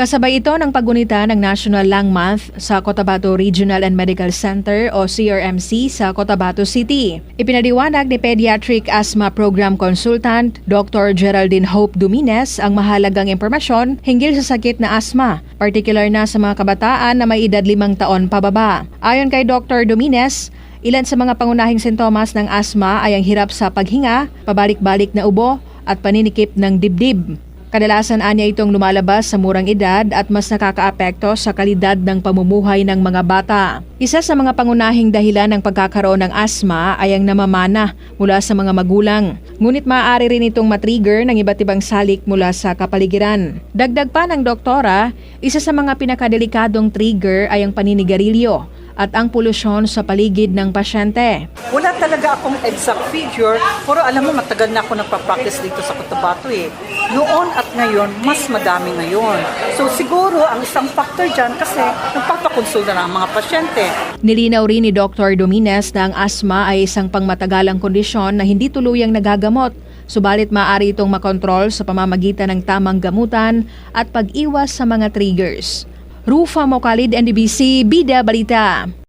Kasabay ito ng paggunita ng National Lung Month sa Cotabato Regional and Medical Center o CRMC sa Cotabato City. Ipinaliwanag ni Pediatric Asthma Program Consultant Dr. Geraldine Hope Dumines ang mahalagang impormasyon hinggil sa sakit na asthma, particular na sa mga kabataan na may edad limang taon pababa. Ayon kay Dr. Dumines, Ilan sa mga pangunahing sintomas ng asma ay ang hirap sa paghinga, pabalik-balik na ubo at paninikip ng dibdib. Kadalasan anya itong lumalabas sa murang edad at mas nakakaapekto sa kalidad ng pamumuhay ng mga bata. Isa sa mga pangunahing dahilan ng pagkakaroon ng asma ay ang namamana mula sa mga magulang. Ngunit maaari rin itong matrigger ng iba't ibang salik mula sa kapaligiran. Dagdag pa ng doktora, isa sa mga pinakadelikadong trigger ay ang paninigarilyo at ang polusyon sa paligid ng pasyente. Wala talaga akong exact figure, pero alam mo, matagal na ako nagpa-practice dito sa Cotabato eh. Noon at ngayon, mas madami ngayon. So siguro, ang isang factor dyan kasi nagpapakonsulta na ang mga pasyente. Nilinaw rin ni Dr. Domines na ang asma ay isang pangmatagalang kondisyon na hindi tuluyang nagagamot, subalit maaari itong makontrol sa pamamagitan ng tamang gamutan at pag-iwas sa mga triggers. Rufa Mokalid, NDBC, Bida Balita.